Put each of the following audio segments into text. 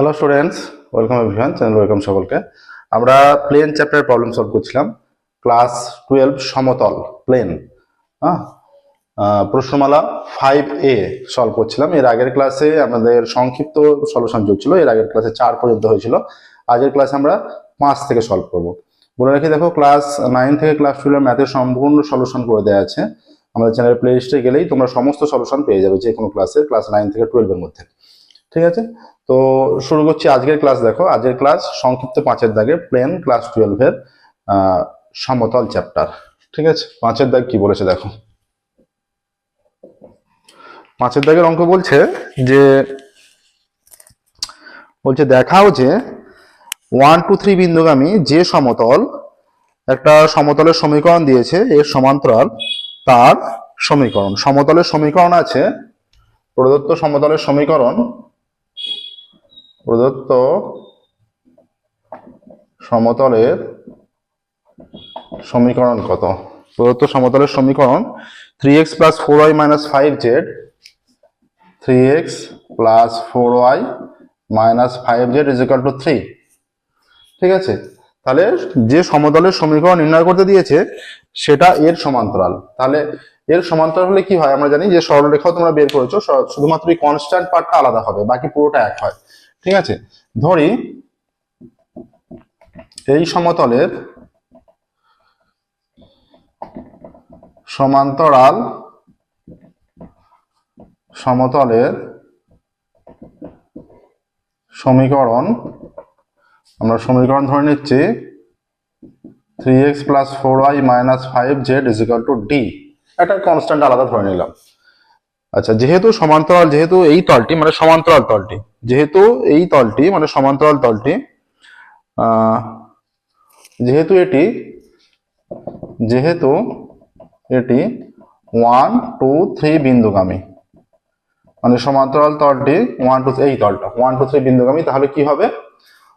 Hello students welcome everyone channel welcome সকলকে। আমরা plane chapter problem solve করছিলাম। Class twelve সমতল প্লেন হ্যাঁ? প্রশ্নমালা ফাইভ এ সলভ করছিলাম। এর আগের ক্লাসে আমাদের সংক্ষিপ্ত সলিউশন চলছিল। এর আগের ক্লাসে চার পর্যন্ত হয়েছিল। আজকের ক্লাসে আমরা পাঁচ থেকে সলভ করব। বলে রাখি, দেখো ক্লাস নাইন থেকে ক্লাস টুয়েলভ ম্যাথের সম্পূর্ণ সলিউশন করে দেওয়া আছে। আমাদের চ্যানেলের প্লে লিস্টে গেলেই তোমরা সমস্ত সলিউশন পেয়ে যাবে যে কোনো ক্লাসে ক্লাস নাইন থেকে টুয়েলভের মধ্যে। ঠিক আছে? তো শুরু করছি আজকের ক্লাস দেখো। আজকের ক্লাস সংক্ষিপ্ত পাঁচের দাগে প্লেন ক্লাস টুয়েলভের সমতল চ্যাপ্টার ঠিক আছে? পাঁচের দাগ কি বলেছে দেখো। পাঁচের দাগের অঙ্ক বলছে যে, বলছে দেখাও যে ওয়ান টু থ্রি বিন্দুগামী যে সমতল একটা সমতলের সমীকরণ দিয়েছে, এর সমান্তরাল তার সমীকরণ। সমতলের সমীকরণ আছে, প্রদত্ত সমতলের সমীকরণ প্রদত্ত সমতলের সমীকরণ কত? প্রদত্ত সমতলের সমীকরণ three X plus four Y minus five Z three X plus four Y minus five Z equal to three ঠিক আছে? তাহলে যে সমতলের সমীকরণ নির্ণয় করতে দিয়েছে, সেটা এর সমান্তরাল। তাহলে এর সমান্তরাল হলে কি হয়? আমরা জানি যে সরলরেখাও তোমরা বের করেছ শুধুমাত্র এই কনস্ট্যান্ট পার্টটা আলাদা হবে, বাকি পুরোটা এক হয়। ঠিক আছে? ধরি এই সমতলের সমান্তরাল সমতলের সমীকরণ, আমরা সমীকরণ ধরে নিচ্ছি three X plus four Y minus five Z equal to D একটা কনস্ট্যান্ট আলাদা ধরে নিলাম। আচ্ছা যেহেতু সমান্তরাল, যেহেতু এই তলটি মানে সমান্তরাল তলটি যেহেতু এই তলটি মানে সমান্তরাল তলটি যেহেতু এটি যেহেতু এটি ওয়ান টু থ্রি বিন্দুগামী মানে সমান্তরাল তলটি ওয়ান টু এই তলটা ওয়ান টু থ্রি বিন্দুগামী, তাহলে কি হবে?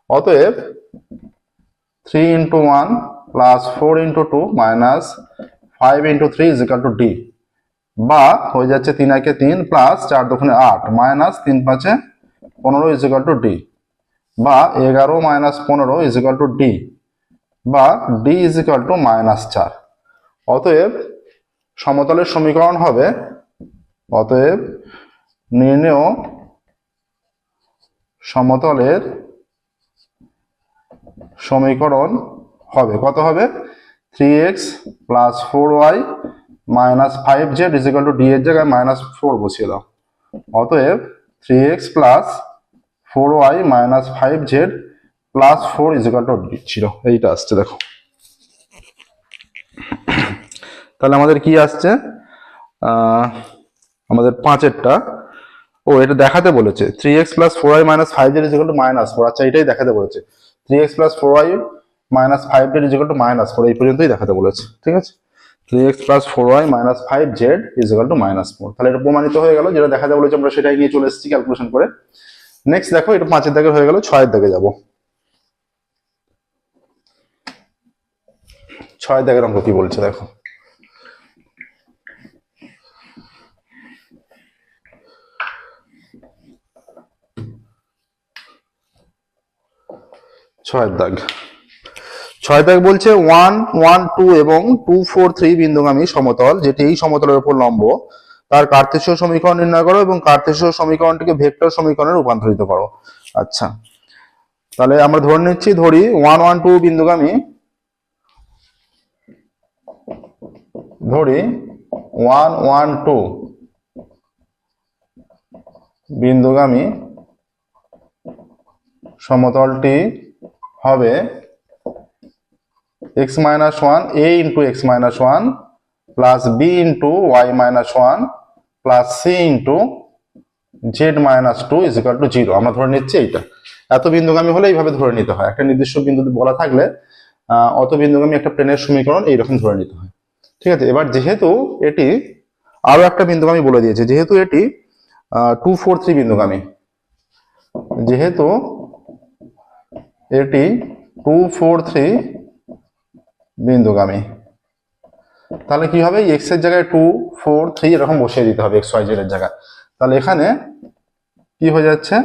অতএব three into one plus four into two minus five into three equal to D বা হয়ে যাচ্ছে তিন একে তিন প্লাস চার দোকানে আট মাইনাস তিন পাঁচে পনেরো ইজিক্যাল টু ডি বা এগারো মাইনাস পনেরো ইজিক্যাল টু ডি বা ডি ইজিক্যাল টু মাইনাস চার। অতএব সমতলের সমীকরণ হবে, অতএব নির্ণেয় সমতলের সমীকরণ হবে। কত হবে? Three X plus four Y minus five Z equal to D এর জায়গায় মাইনাস ফোর বসিয়ে দাও। অতএব three X plus four Y minus five Z plus four equal to ছিল এইটা আসছে, দেখো। তাহলে আমাদের কি আসছে? আমাদের পাঁচেরটা। ও, এটা দেখাতে বলেছে। Three X plus four Y minus five Z equal to minus four. আচ্ছা এটাই দেখাতে বলেছে। Three X plus four Y minus five Z equal to minus four. এই পর্যন্তই দেখাতে বলেছে, ঠিক আছে? Three X plus four Y minus five Z equal to minus four. তাহলে এটা প্রমাণিত হয়ে গেল। যেটা দেখাতে বলেছে আমরা সেটাই নিয়ে চলে এসেছি ক্যালকুলেশন করে। নেক্সট দেখো, এটা পাঁচের দাগে হয়ে গেল, ছয়ের দাগে যাব। ছয়ের দাগের অঙ্ক কি বলছে দেখো। ছয়ের দাগ। ছয় দাগ বলছে ওয়ান ওয়ান টু এবং টু ফোর থ্রি বিন্দুগামী সমতল, যেটি এই সমতলের উপর লম্ব। তার কার্তেশীয় সমীকরণ নির্ণয় করো এবং কার্তেশীয় সমীকরণটিকে ভেক্টর সমীকরণে রূপান্তরিত করো। আচ্ছা। তাহলে আমরা ধরে নিচ্ছি, ধরি ওয়ান ওয়ান টু বিন্দুগামী। ধরি ওয়ান ওয়ান টু বিন্দুগামী সমতলটি হবে X minus one A into X minus one plus B into Y minus one plus C into Z minus two equal to zero আমরা ধরে নিচ্ছি এইটা। এত বিন্দুগামী হলে এইভাবে ধরে নিতে হয়। একটা নির্দিষ্ট বিন্দু বলা থাকলে অত বিন্দুগামী একটা প্লেনের সমীকরণ এইরকম ধরে নিতে হয়। ঠিক আছে? এবার যেহেতু এটি আরও একটা বিন্দুগামী বলে দিয়েছে, যেহেতু এটি টু ফোর থ্রি বিন্দুগামী, যেহেতু এটি টু ফোর থ্রি বিন্দুগামী। তাহলে কি হবে? এক্সের জায়গায় টু ফোর থ্রি এরকম বসিয়ে দিতে হবে এক্স ওয়াই জেড এর জায়গায়। তাহলে এখানে কি হয়ে যাচ্ছে?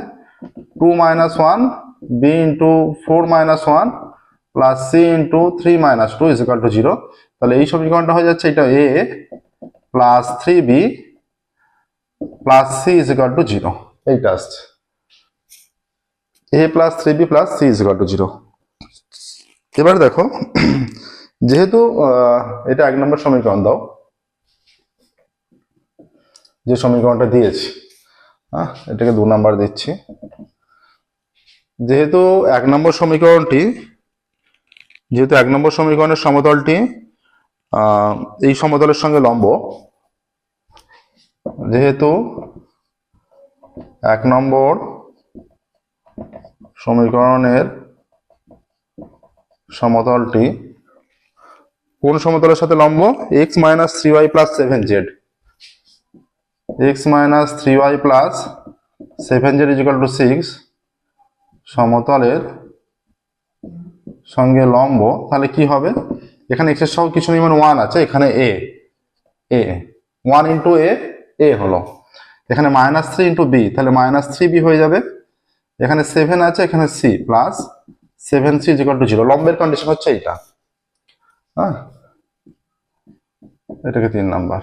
Two minus one B into four minus one plus C into three minus two is equal to zero তাহলে এই সমীকরণটা হয়ে যাচ্ছে, এটা A plus three B plus C is equal to zero এইটা আসছে। A plus three B plus C is equal to zero এবার দেখো যেহেতু এটা এক নম্বর সমীকরণ, দাও। যে সমীকরণটা দিয়েছি হ্যাঁ এটাকে দু নাম্বার দিচ্ছি। যেহেতু এক নম্বর সমীকরণটি, যেহেতু এক নম্বর সমীকরণের সমতলটি এই সমতলের সঙ্গে লম্ব, যেহেতু এক নম্বর সমীকরণের সমতলটি কোন সমতলের সাথে লম্ব? X minus three Y plus seven Z X minus three Y plus seven Z equal to six সমতলের সঙ্গে লম্ব, তাহলে কি হবে? এখানে এক্সের সহ কিছু নেই মানে ওয়ান আছে, এখানে এ এ ওয়ান ইন্টু এ এ হলো। এখানে মাইনাস থ্রি ইন্টু বি তাহলে মাইনাস থ্রি বি হয়ে যাবে। এখানে সেভেন আছে, এখানে C plus seven C equal to zero লম্বের condition হচ্ছে এইটা। হ্যাঁ? এটাকে তিন নাম্বার।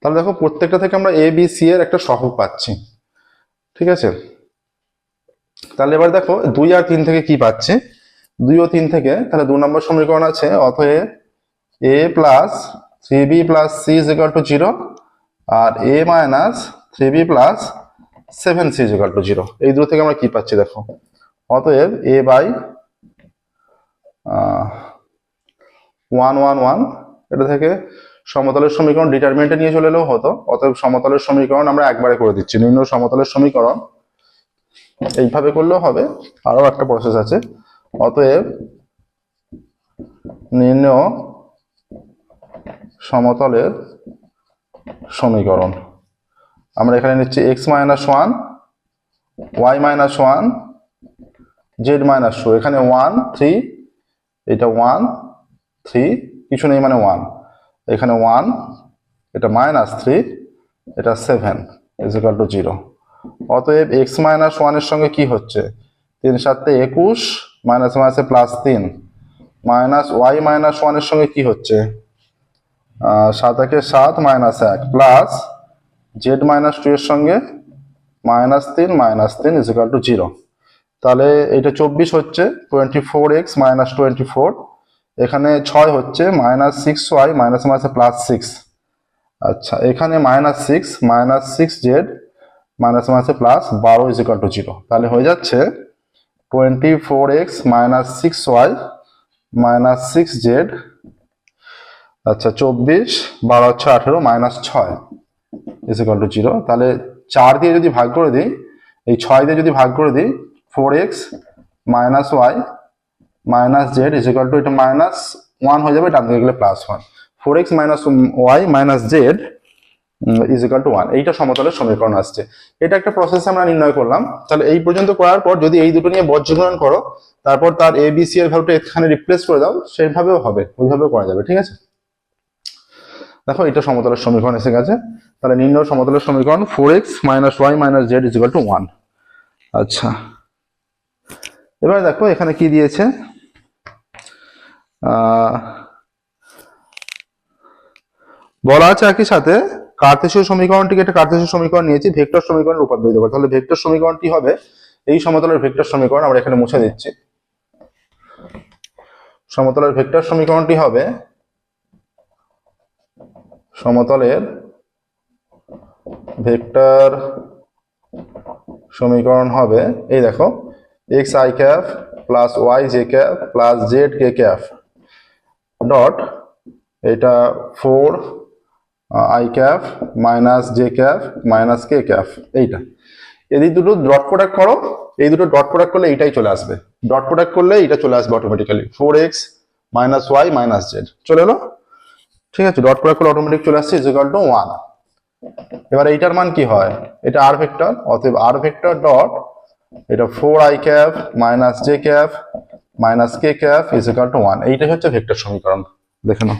তাহলে দেখো প্রত্যেকটা থেকে আমরা এ বি সি এর একটা সহগ পাচ্ছি। ঠিক আছে? তাহলে এবার দেখো দুই আর তিন থেকে কি পাচ্ছি? দুই ও তিন থেকে, তাহলে দু নম্বর সমীকরণ আছে, অতএব A plus three B plus C is equal to zero R A minus three B plus seven C is equal to zero এই দুটো থেকে আমরা কি পাচ্ছি দেখো? অতএব A by one one one এটা থেকে সমতলের সমীকরণ ডিটারমিনেন্টে নিয়ে চলে এলেও হতো, অতএব সমতলের সমীকরণ আমরা একবারে করে দিচ্ছি। নিম্ন সমতলের সমীকরণ এইভাবে করলেও হবে, আরও একটা প্রসেস আছে। অতএব নিম্ন সমতলের সমীকরণ। আমরা এখানে নিচ্ছি X minus one Y minus one Z minus two এখানে ওয়ান থ্রি এটা ওয়ান থ্রি কিছু নেই মানে ওয়ান এখানে ওয়ান, এটা মাইনাস থ্রি এটা সেভেন ইজিক্যাল টু জিরো অতএব এক্স মাইনাস ওয়ানের সঙ্গে কি হচ্ছে? তিন সাতে একুশ মাইনাস মাইনাসে প্লাস তিন মাইনাস ওয়াই মাইনাস ওয়ানের সঙ্গে কি হচ্ছে? সাত একে সাত মাইনাস এক প্লাস জেড মাইনাস টু এর সঙ্গে মাইনাস তিন মাইনাস তিন ইজিক্যাল টু জিরো তাহলে এটা চব্বিশ হচ্ছে twenty four X minus twenty four এখানে ছয় হচ্ছে মাইনাস সিক্স ওয়াই মাইনাস মাইনাসে প্লাস সিক্স আচ্ছা এখানে minus six minus six Z minus মাইনাসে প্লাস বারো ইজ ইকাল টু জিরো তাহলে হয়ে যাচ্ছে twenty four X minus six Y minus six Z আচ্ছা চব্বিশ, বারো হচ্ছে আঠেরো মাইনাস ছয় ইজ ইকাল টু জিরো তাহলে চার দিয়ে যদি ভাগ করে দিই, এই ছয় দিয়ে যদি ভাগ করে দিই four X minus Y minus Z is equal to এটা মাইনাস ওয়ান হয়ে যাবে, ডান দিকে গেলে plus one four X minus Y minus Z is equal to one এইটা সমতলের সমীকরণ আসছে। এটা একটা প্রসেস আমরা নির্ণয় করলাম। তাহলে এই পর্যন্ত করার পর যদি এই দুটো নিয়ে বজ্রগুণন করো, তারপর তার এ বি সি এর ভ্যালুটা এখানে রিপ্লেস করে দাও সেইভাবেও হবে, ওইভাবেও করা যাবে, ঠিক আছে? দেখো, এটা সমতলের সমীকরণ এসে গেছে। তাহলে নিম্ন সমতলের সমীকরণ four X minus Y minus Z is equal to one আচ্ছা। এবার দেখো, এখানে কি দিয়েছে? বলা আছে একই সাথে কার্তেশীয় সমীকরণটিকে একটা কার্তেশীয় সমীকরণ নিয়েছি, ভেক্টর সমীকরণে রূপান্তরিত করে তাহলে ভেক্টর সমীকরণটি হবে এই সমতলের ভেক্টর সমীকরণ, আমরা এখানে মুছে দিচ্ছি। সমতলের ভেক্টর সমীকরণটি হবে সমতলের ভেক্টর সমীকরণ হবে, এই দেখো X I cap plus Y J cap plus Z K cap. Dot এটা four I cap minus J cap minus K cap এইটা। এদিক দুটো ডট প্রোডাক্ট করো, এই দুটো ডট প্রোডাক্ট করলে এইটাই চলে আসবে। ডট প্রোডাক্ট করলে এটা চলে আসবে automatically four X minus Y minus Z চলে এলো? ঠিক আছে ডট প্রয়োগ করলে অটোমেটিক চলে আসছে ইজিক্যাল টু ওয়ান এবার এইটার মান কি হয়? এটা আর ভেক্টর অতএব আর ভেক্টর ডট এটা four I cap minus J cap minus K cap equal to one এইটাই হচ্ছে ভেক্টর সমীকরণ। দেখে নাও।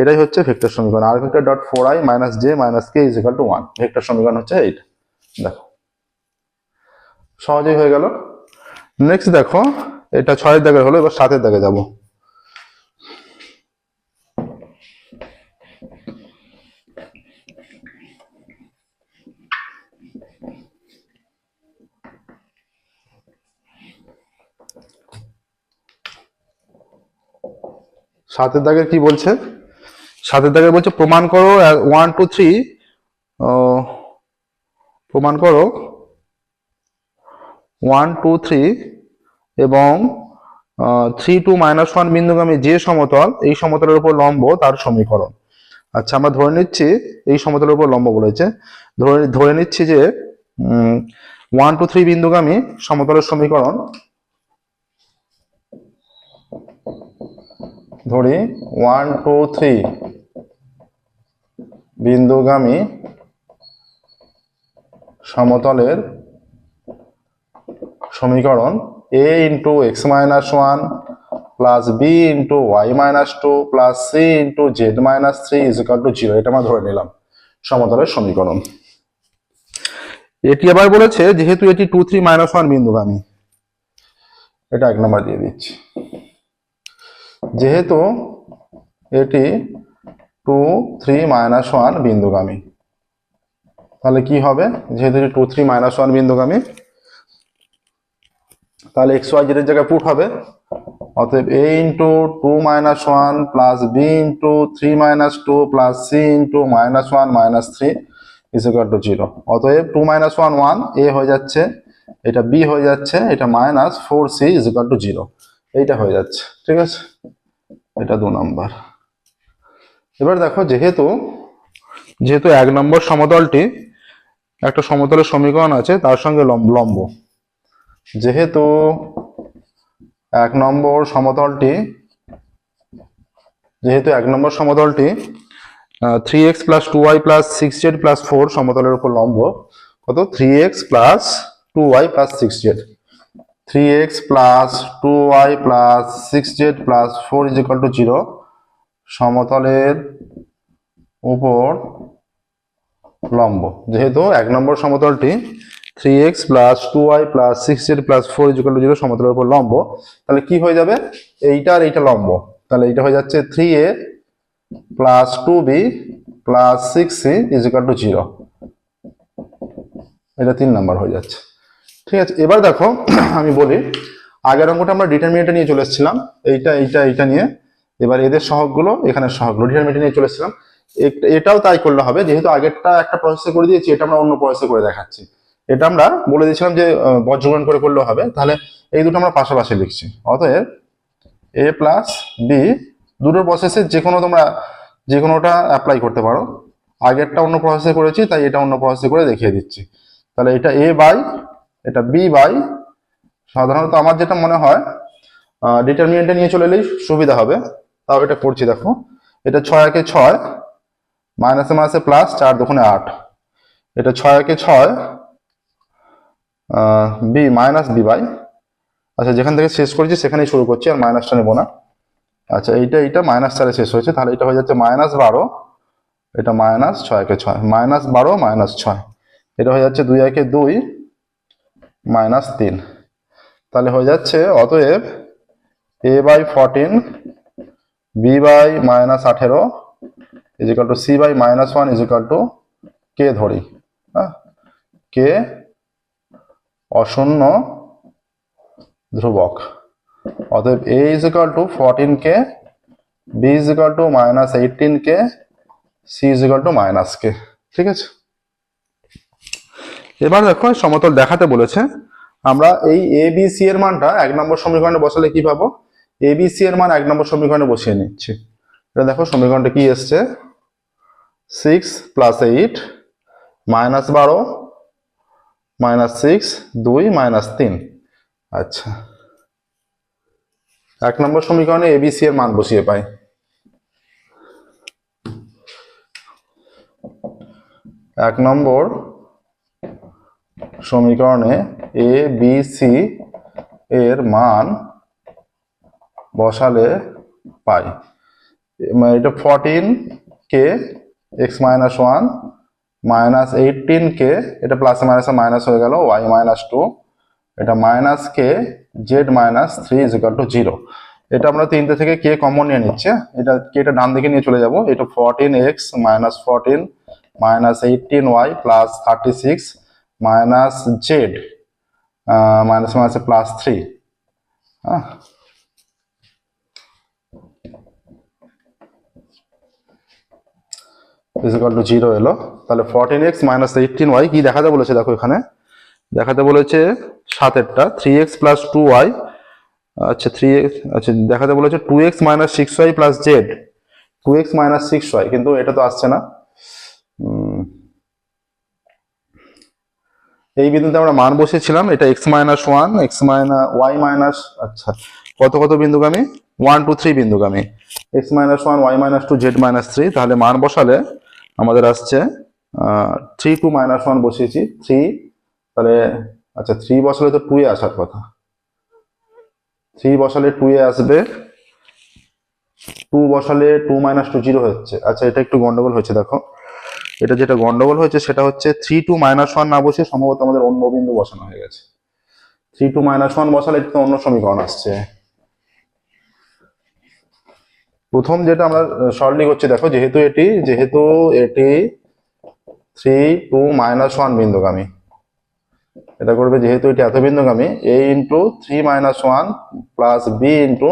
এটাই হচ্ছে ভেক্টর সমীকরণ। R vector dot four I minus J minus K is equal to one vector সমীকরণ হচ্ছে এইটা দেখো। সহজেই হয়ে গেল। নেক্সট দেখো, এটা ছয়ের দাগে হলো, এবার সাতের দাগে যাব। সাতের দাগে কি বলছে? সাতের দাগে বলছে, প্রমাণ করো ওয়ান টু থ্রি প্রমাণ করো। ওয়ান টু থ্রি এবং থ্রি টু মাইনাস ওয়ান বিন্দুগামী যে সমতল, এই সমতলের উপর লম্ব, তার সমীকরণ। আচ্ছা আমরা ধরে নিচ্ছি, এই সমতলের উপর লম্ব বলেছে। ধরে ধরে নিচ্ছি যে ওয়ান টু থ্রি বিন্দুগামী সমতলের সমীকরণ ধরি ওয়ান টু থ্রি বিন্দুগামী সমতলের সমীকরণ A into X minus one plus B into Y minus two plus C into Z minus three equal to zero এটা আমরা ধরে নিলাম সমতলের সমীকরণ। এটি আবার বলেছে, যেহেতু এটি টু থ্রি মাইনাস ওয়ান বিন্দুগামী। এটা এক নম্বর দিয়ে দিচ্ছি। যেহেতু এটি টু থ্রি মাইনাস ওয়ান বিন্দুগামী। তাহলে কি হবে? যেহেতু টু থ্রি মাইনাস ওয়ান বিন্দুগামী, তাহলে এক্স ওয়াই জেডের জায়গায় পুট হবে। অতএব A into two minus one plus B into three minus two plus C into minus one minus three is equal to zero অতএব two minus one one A হয়ে যাচ্ছে, এটা বি হয়ে যাচ্ছে, এটা minus four C is equal to zero এইটা হয়ে যাচ্ছে, ঠিক আছে? এটা দু নম্বর। এবার দেখো, যেহেতু যেহেতু এক নম্বর সমতলটি, একটা সমতলের সমীকরণ আছে, তার সঙ্গে লম্ব। যেহেতু এক নম্বর সমতলটি, যেহেতু এক নম্বর সমতলটি three X plus two Y plus six Z plus four সমতলের উপর লম্ব, কত? Three X plus two Y plus six Z three X plus two Y plus six Z plus four is equal to zero সমতলের উপর লম্ব। যেহেতু এক নম্বর সমতলটি three X plus two Y plus six Z plus four is to zero সমতলের উপর লম্ব। তাহলে কি হয়ে যাবে? এইটা আর এইটা লম্ব। তাহলে এইটা হয়ে যাচ্ছে three A plus two B plus six C is to zero এটা তিন নাম্বার হয়ে যাচ্ছে। ঠিক আছে, এবার দেখো, আমি বলি, আগের অঙ্কটা আমরা ডিটারমিনেটর নিয়ে চলে এসেছিলাম, এইটা এইটা এইটা নিয়ে। এবার এদের সহগগুলো, এখানে সহগগুলো ডিটারমিনেটর নিয়ে চলে এসেছিলাম। এটাও তাই করলে হবে, যেহেতু আগেরটা একটা প্রসেসে করে দিয়েছি, এটা আমরা অন্য প্রসেসে করে দেখাচ্ছি। এটা আমরা বলে দিয়েছিলাম যে বজ্রগ্রহণ করে করলেও হবে, তাহলে এই দুটো আমরা পাশাপাশি লিখছি। অতএব এ প্লাস বি দুটো প্রসেসে যে কোনো তোমরা যে কোনোটা অ্যাপ্লাই করতে পারো। আগেরটা অন্য প্রসেসে করেছি, তাই এটা অন্য প্রসেসে করে দেখিয়ে দিচ্ছি। তাহলে এটা এ বাই এটা বি বাই সাধারণত আমার যেটা মনে হয় ডিটারমিনেন্টে নিয়ে চলে এলেই সুবিধা হবে। তাও এটা করছি, দেখো। এটা ছয় একে ছয় মাইনাসে মাইনাসে প্লাস চার দোকানে আট। এটা ছয় একে ছয় বি মাইনাস বি বাই আচ্ছা যেখান থেকে শেষ করেছি, সেখানেই শুরু করছি, আর মাইনাসটা নেব না। আচ্ছা এইটা এইটা মাইনাস চারে শেষ হয়েছে। তাহলে এটা হয়ে যাচ্ছে মাইনাস বারো। এটা মাইনাস ছয় একে ছয় মাইনাস বারো মাইনাস ছয়। এটা হয়ে যাচ্ছে দুই একে দুই মাইনাস তিন। তাহলে হয়ে যাচ্ছে, অতএব A by fourteen B by minus আঠেরো equal to C by minus one equal to K ধরি। হ্যাঁ? কে অশূন্য ধ্রুবক। অতএব A equal to fourteen K B equal to minus eighteen K C equal to minus K ঠিক আছে? এবার দেখো, সমতল দেখাতে বলেছে। আমরা এই এ বি সি এর মানটা এক নম্বর সমীকরণে বসালে কি পাবো? এ বি সি এর মান এক নম্বর সমীকরণে বসিয়ে নিচ্ছি। এটা দেখো, সমীকরণটা কি এসছে? সিক্স প্লাস এইট মাইনাস বারো মাইনাস সিক্স দুই মাইনাস তিন। আচ্ছা। এক নম্বর সমীকরণে এবিসি এর মান বসিয়ে পাই। এক নম্বর সমীকরণে এ বি সি এর মান বসালে পাই। মানে এটা fourteen K X minus one minus eighteen K এটা প্লাস মাইনাস মাইনাস হয়ে গেল ওয়াই মাইনাস টু এটা minus K Z minus three is to zero এটা আমরা তিনটে থেকে কে কমন নিয়ে নিচ্ছে, এটা কে এটা ডান দিকে নিয়ে চলে যাব, এটা fourteen X minus fourteen minus eighteen Y plus thirty six minus Z minus মাইনাসে প্লাস থ্রি। হ্যাঁ টু জিরো এলো। তাহলে fourteen X minus eighteen Y কি দেখাতে বলেছে দেখো এখানে? দেখাতে বলেছে সাতেরটা three X plus two Y আচ্ছা থ্রি এক্স আচ্ছা দেখাতে বলেছে two X minus six Y plus Z two X minus six Y কিন্তু এটা তো আসছে না। এই বিন্দুতে আমরা মান বসেছিলাম এটা x minus one x minus y minus আচ্ছা কত কত বিন্দুগামী? One two three বিন্দুগামী। X minus one y minus two z minus three তাহলে মান বসালে আমাদের আসছে থ্রি টু মাইনাস ওয়ান বসিয়েছি থ্রি তাহলে আচ্ছা থ্রি বসালে তো টু এ আসার কথা। থ্রি বসালে টু এ আসবে টু বসালে টু মাইনাস টু জিরো হচ্ছে। আচ্ছা এটা একটু গন্ডগোল হয়েছে, দেখো। এটা যেটা গন্ডগোল হয়েছে সেটা হচ্ছে থ্রি টু মাইনাস ওয়ান না বসে সম্ভবত আমাদের অন্য বিন্দু বসানো হয়ে গেছে। থ্রি টু মাইনাস ওয়ান বসালে এটা তো অন্য সমীকরণ আসছে। প্রথম যেটা আমরা সরলি করছি, দেখো যেহেতু এটি যেহেতু এটি থ্রি টু মাইনাস ওয়ান বিন্দুগামী। এটা করবে যেহেতু এটি এত বিন্দুগামী a into three minus one plus b into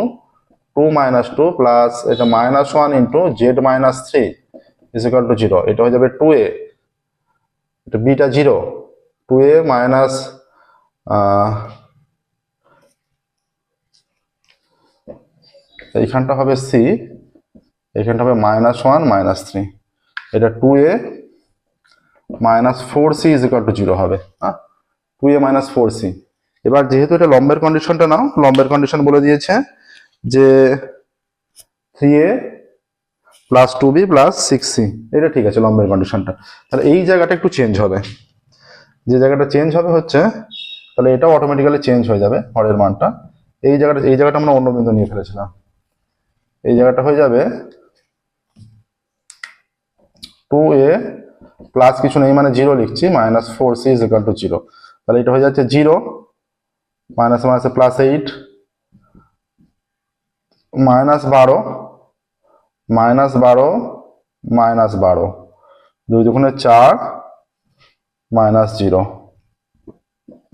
two minus two plus এটা minus one into z minus three is equal to zero এটা হয়ে যাবে টু এ এটা বিটা জিরো টু এ মাইনাস এইখানটা হবে সি এখানটা হবে মাইনাস ওয়ান মাইনাস থ্রি এটা two a minus four c is equal to zero হবে হ্যাঁ two a minus four C এবার যেহেতু এটা লম্বের কন্ডিশনটা নাও, লম্বের কন্ডিশন বলে দিয়েছে যে three a plus two b plus six c এটা ঠিক আছে লম্বের কন্ডিশনটা তাহলে এই জায়গাটা একটু চেঞ্জ হবে। যে জায়গাটা চেঞ্জ হবে হচ্ছে, তাহলে এটাও অটোমেটিক্যালি চেঞ্জ হয়ে যাবে হরের মানটা। এই জায়গাটা এই জায়গাটা আমরা অন্য বিন্দু নিয়ে ফেলেছিলাম। এই জায়গাটা হয়ে যাবে টু এ প্লাস কিছু নেই মানে জিরো লিখছি minus four c is equal to zero তাহলে এটা হয়ে যাচ্ছে জিরো মাইনাস মাইনাসে প্লাস এইট মাইনাস বারো মাইনাস বারো মাইনাস বারো। দুই দুগুণে চার, মাইনাস জিরো।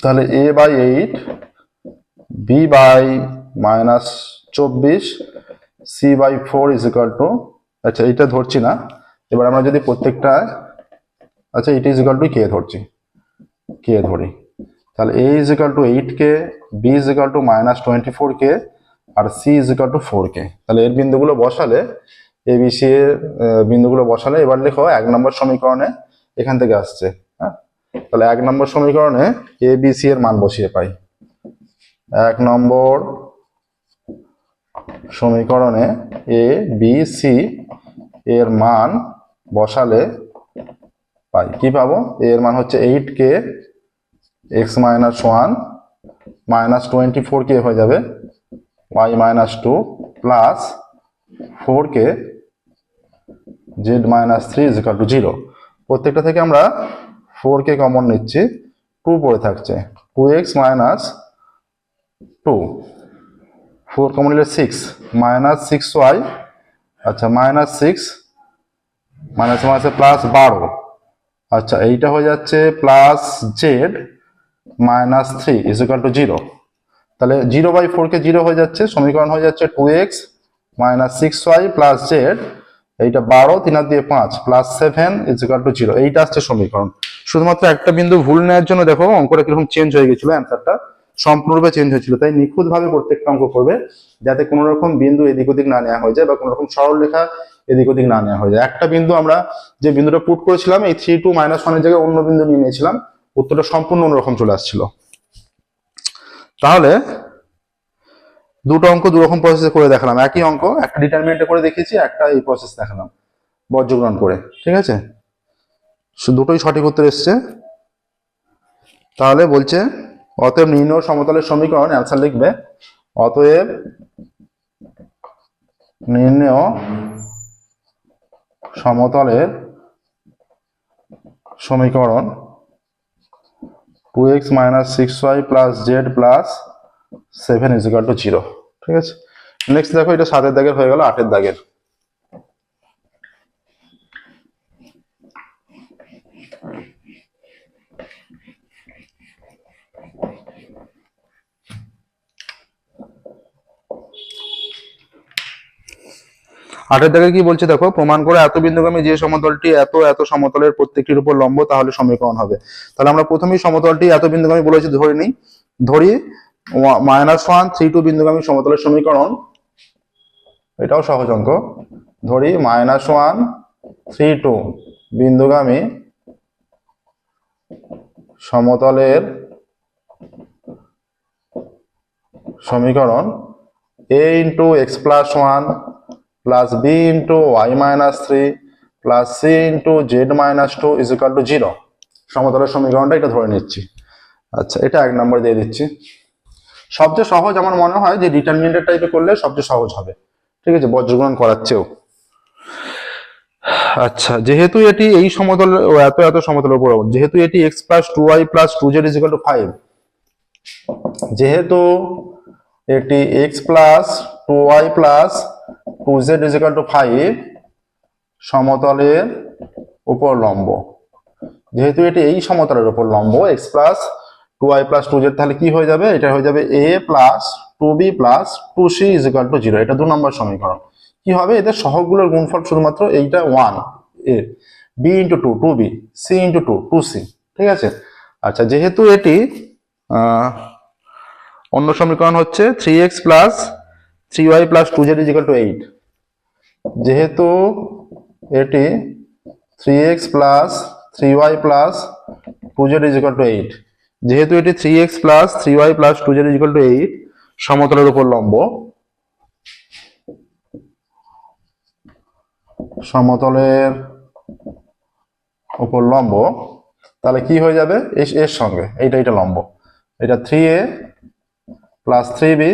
তাহলে a by eight, b by minus চব্বিশ, c by four is equal to আচ্ছা এইটা ধরছি না। এবার আমরা যদি প্রত্যেকটা আচ্ছা এইটা ইজ ইকাল টু কে ধরছি? কে ধরি? তাহলে a is equal to eight k, b is equal to minus twenty four k, R c is equal to four k. তাহলে এর বিন্দুগুলো বসালে এ এর বিন্দুগুলো বসালে এবার লেখো এক নম্বর সমীকরণে এখান থেকে আসছে হ্যাঁ? তাহলে এক নম্বর সমীকরণে এ বি সি এর মান বসিয়ে পাই। এক নম্বর সমীকরণে এ বি সি এর মান বসালে পাই। কি পাবো? এর মান হচ্ছে eight k x minus one minus twenty four k হয়ে যাবে। Y minus two plus four k z minus three is equal to zero প্রত্যেকটা থেকে আমরা ফোর কে কমন নিচ্ছি। টু পড়ে থাকছে। Two x minus two four common নিলে six minus six Y আচ্ছা মাইনাস সিক্স মাইনাস মাইনাসে প্লাস বারো। আচ্ছা এইটা হয়ে যাচ্ছে plus z minus three is equal to zero তাহলে zero by four k zero হয়ে যাচ্ছে। সমীকরণ হয়ে যাচ্ছে two x minus six y plus z এইটা বারো, তিন হাত দিয়ে পাঁচ plus seven is equal to zero এইটা আসছে সমীকরণ। শুধুমাত্র একটা বিন্দু ভুল নেওয়ার জন্য দেখো, অঙ্কটা কীরকম চেঞ্জ হয়ে গেছিল অ্যান্সারটা সম্পূর্ণরূপে চেঞ্জ হয়েছিল। তাই নিখুঁতভাবে প্রত্যেকটা অঙ্ক করবে, যাতে কোনো রকম বিন্দু এদিক ওদিক না নেওয়া হয়ে যায় বা কোনো রকম সরল রেখা এদিক ওদিক না নেওয়া হয়ে যায়। একটা বিন্দু আমরা যে বিন্দুটা পুট করেছিলাম, এই থ্রি টু মাইনাস ওয়ানের জায়গায় অন্য বিন্দু নিয়ে নিয়েছিলাম, উত্তরটা সম্পূর্ণ অন্যরকম চলে আসছিল। তাহলে দুটো অঙ্ক দু রকম প্রসেসে করে দেখালাম। একই অঙ্ক, একটা ডিটারমিনেন্টে করে দেখিয়েছি, একটা এই প্রসেস দেখালাম, বর্জগ্রহণ করে, ঠিক আছে? দুটোই সঠিক উত্তর এসছে। তাহলে বলছে, অতএব নির্ণয় সমতলের সমীকরণ অ্যান্সার লিখবে, অতএব নির্ণয় সমতলের সমীকরণ two x minus six y plus z plus seven is equal to zero ঠিক আছে? নেক্সট দেখো, এটা সাতের দাগের হয়ে গেল, আটের দাগের। আটের দাগে কি বলছে দেখো? প্রমাণ করে এত বিন্দুগামী যে সমতলটি এত এত সমতলের প্রত্যেকটির উপর লম্ব, তাহলে সমীকরণ হবে। তাহলে আমরা প্রথমেই সমতলটি এত বিন্দুগামী বলেছি, ধরে নিই। ধরি মাইনাস ওয়ান, থ্রি টু বিন্দুগামী সমতলের সমীকরণ। এটাও সহজ অঙ্ক। ধরি, মাইনাস ওয়ান, থ্রি টু বিন্দুগামী সমতলের সমীকরণ। a into x plus one plus b into y minus three plus c into z minus two is equal to zero. সমতলের সমীকরণটা এটা ধরে নিচ্ছি। আচ্ছা এটা এক নম্বর দিয়ে দিচ্ছি। সবচেয়ে সহজ আমার মনে হয় যে ডিটারমিনেন্টের টাইপে করলে সবচেয়ে সহজ হবে। ঠিক আছে বজ্রগ্রহণ করাচ্ছেও। আচ্ছা যেহেতু এটি এই সমতল এত এত সমতলের উপর যেহেতু এটি x plus two y plus two z is equal to five যেহেতু এটি x plus two y plus two z is equal to five সমতলের উপর লম্ব। যেহেতু এটি এই সমতলের উপর লম্ব x plus two y plus two z তাহলে কি হয়ে যাবে? এটা হয়ে যাবে a plus two b plus two c is equal to zero এটা দু নম্বর সমীকরণ। কি হবে? এদের সহগগুলোর গুণফল শুধুমাত্র এইটা one a. B into two two b c into two two c ঠিক আছে? আচ্ছা যেহেতু এটি অন্য সমীকরণ হচ্ছে three x plus three y plus two z is equal to eight যেহেতু এটি three x plus three y plus two z is equal to eight যেহেতু এটি three x plus three y plus two z is equal to eight সমতলের উপর লম্ব। সমতলের উপর লম্ব, তাহলে কি হয়ে যাবে? এর সঙ্গে, এইটা এটা লম্ব। এটা three a plus three b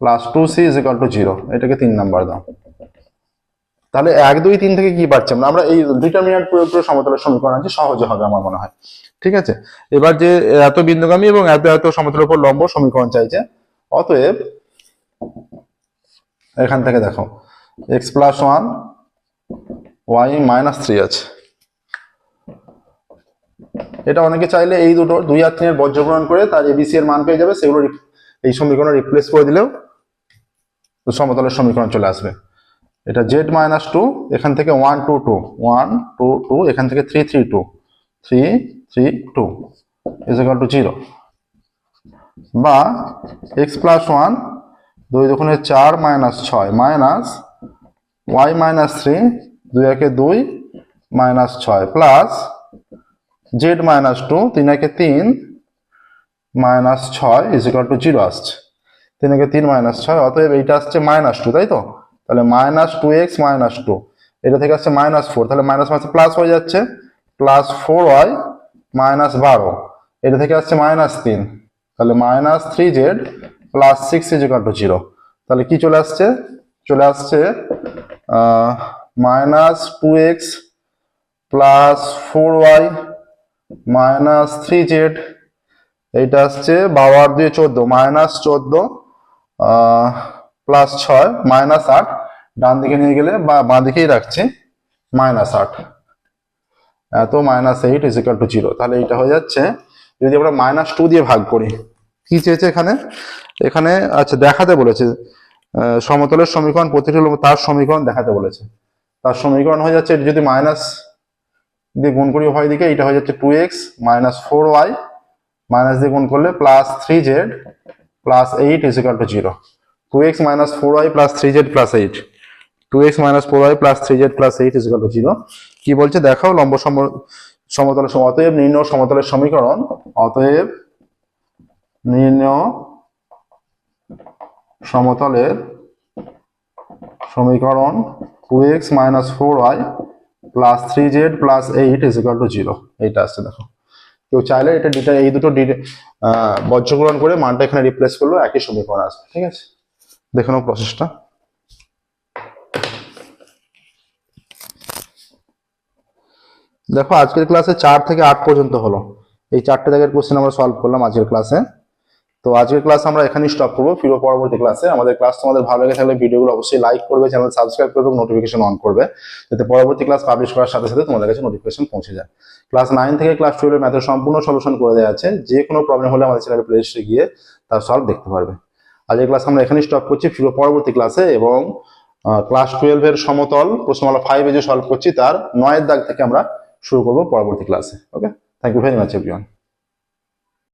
plus two c is to zero এটাকে তিন নাম্বার দাও। তাহলে এক, দুই, তিন থেকে কি পাচ্ছি আমরা আমরা এই ডিটারমিনেন্ট প্রয়োগ করে সমতলের সমীকরণ আছে সহজে হবে আমার মনে হয়। ঠিক আছে? এবার যে এত বিন্দুগামী এবং এত এত সমতলের উপর লম্ব সমীকরণ চাইছে, অতএব এখান থেকে দেখো x plus one y minus three আছে। এটা অনেকে চাইলে এই দুটো, দুই আর তিনের বজ্রগ্রহণ করে তার এবিসি এর মান পেয়ে যাবে, সেগুলো এই সমীকরণ রিপ্লেস করে দিলেও সমতলের সমীকরণ চলে আসবে। এটা জেড মাইনাস টু এখান থেকে one two two one two two এখান থেকে three three two three three two is equal to zero বা এক্স প্লাস ওয়ান দুই দোকানে চার মাইনাস ছয় মাইনাস ওয়াই মাইনাস থ্রি দুই একে দুই মাইনাস ছয় প্লাস জেড মাইনাস টু তিন একে তিন মাইনাস ছয় ইজ ইকাল টু জিরো আসছে। তিন একে তিন মাইনাস ছয়, অতএব এইটা আসছে মাইনাস টু তাই তো? তাহলে minus two x minus two এটা থেকে আসছে মাইনাস ফোর তাহলে মাইনাস মাইনাস প্লাস হয়ে যাচ্ছে প্লাস ফোর ওয়াই মাইনাস বারো, এটা থেকে আসছে মাইনাস তিন, তাহলে minus three z plus six is to zero তাহলে কি চলে আসছে চলে আসছে minus two x plus four y minus three z এইটা আসছে বাবার দিয়ে চোদ্দ মাইনাস চোদ্দ প্লাস ছয় মাইনাস আট, ডান দিকে নিয়ে গেলে বা বাঁ দিকেই রাখছি মাইনাস আট। এত minus eight is equal to zero তাহলে এইটা হয়ে যাচ্ছে, যদি আমরা মাইনাস টু দিয়ে ভাগ করি, কি চেয়েছে এখানে? এখানে আচ্ছা দেখাতে বলেছে সমতলের সমীকরণ, প্রতিটি তার সমীকরণ দেখাতে বলেছে। তার সমীকরণ হয়ে যাচ্ছে, যদি মাইনাস দিয়ে গুণ করি উভয় দিকে এটা হয়ে যাচ্ছে two x minus four y minus দিয়ে গুণ করলে plus three z plus eight is to zero two x minus four y plus three z plus eight two x minus four y plus three z plus eight is to zero কি বলছে? দেখাও লম্ব সম- সমতলের সম- অতএব নির্ণয় সমতলের সমীকরণ। অতএব নির্ণয় সমতলের সমীকরণ two x minus four y plus three z plus eight is equal এইটা আসছে দেখো। কেউ চাইলে এটা ডিটা এই দুটো বজ্রগ্রহণ করে মানটা এখানে রিপ্লেস করল একই সমীকরণ আসবে, ঠিক আছে? দেখে নাও প্রসেসটা দেখো, আজকের ক্লাসে চার থেকে আট পর্যন্ত হলো। এই চারটে দাগের কোশ্চেন আমরা সলভ করলাম আজকের ক্লাসে তো আজকের ক্লাস আমরা এখানেই স্টপ করব। ফিরো পরবর্তী ক্লাসে আমাদের ক্লাস তোমাদের ভালো লেগে থাকলে ভিডিওগুলো অবশ্যই লাইক করবে চ্যানেল সাবস্ক্রাইব করবে নোটিফিকেশন অন করবে। যাতে পরবর্তী ক্লাস পাবলিশ করার সাথে সাথে তোমাদের কাছে নোটিফিকেশন পৌঁছে যায়। ক্লাস নাইন থেকে ক্লাস টুয়েলভের ম্যাথের সম্পূর্ণ সলিউশন করে দেওয়া আছে। যে কোনো প্রবলেম হলে আমাদের চ্যানেলের প্লে গিয়ে তার সলভ দেখতে পারবে। আজকের ক্লাস আমরা এখানেই স্টপ করছি। ফিরো পরবর্তী ক্লাসে এবং ক্লাস টুয়েলভের সমতল প্রশ্নমালা ফাইভে যে সলভ করছি, তার নয়ের দাগ থেকে আমরা শুরু করব পরবর্তী ক্লাসে okay thank you very much everyone